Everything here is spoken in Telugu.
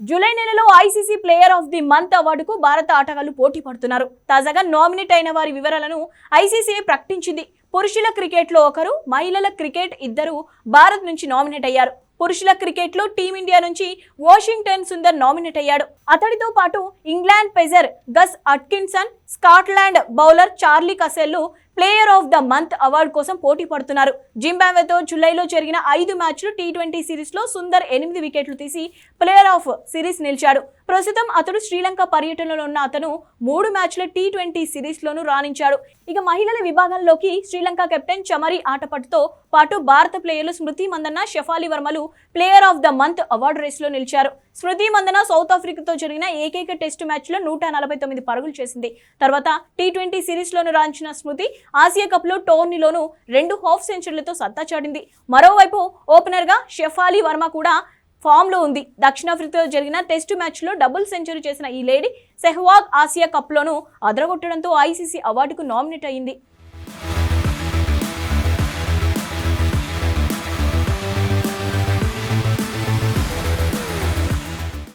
జూలై నెలలో ICC player of the month అవార్డుకు భారత ఆటగాళ్ళు పోటీ పడుతున్నారు. తాజాగా నామినేట్ అయిన వారి వివరాలను ఐసీసీ ప్రకటించింది? పురుషుల క్రికెట్లో ఒకరు మహిళల క్రికెట్ ఇద్దరు భారత్ నుంచి నామినేట్ అయ్యారు. పురుషుల క్రికెట్లో టీమిండియా నుంచి వాషింగ్టన్ సుందర్ నామినేట్ అయ్యాడు. అతడితో పాటు England pacer Gus Atkinson Scotland bowler Charlie కసెల్లు player of the month award కోసం పోటీ పడుతున్నారు. జింబాబ్వేతో జూలైలో జరిగిన ఐదు మ్యాచ్లు టీ ట్వంటీ సిరీస్లో సుందర్ ఎనిమిది వికెట్లు తీసి ప్లేయర్ ఆఫ్ సిరీస్ నిలిచాడు. ప్రస్తుతం అతడు శ్రీలంక పర్యటనలో ఉన్న అతను మూడు మ్యాచ్ల టీ ట్వంటీ సిరీస్లోనూ రాణించాడు. ఇక మహిళల విభాగంలోకి శ్రీలంక కెప్టెన్ చమరి ఆటపట్టుతో పాటు భారత ప్లేయర్లు Smriti Mandhana Shafali వర్మలు player of the month award రేస్లో నిలిచారు. స్మృతి మందన సౌత్ ఆఫ్రికాతో జరిగిన ఏకైక టెస్టు మ్యాచ్లో నూట నలభై తొమ్మిది పరుగులు చేసింది. తర్వాత టీ ట్వంటీ సిరీస్లోను రాంచిన స్మృతి ఆసియా కప్లో టోర్నీలోనూ రెండు హాఫ్ సెంచరీలతో సత్తా చాటింది. మరోవైపు ఓపెనర్గా షెఫాలి వర్మ కూడా ఫామ్లో ఉంది. దక్షిణాఫ్రికాతో జరిగిన టెస్టు మ్యాచ్లో డబుల్ సెంచరీ చేసిన ఈ లేడీ సెహ్వాగ్ ఆసియా కప్లోనూ అదరగొట్టడంతో ఐసీసీ అవార్డుకు నామినేట్ అయింది.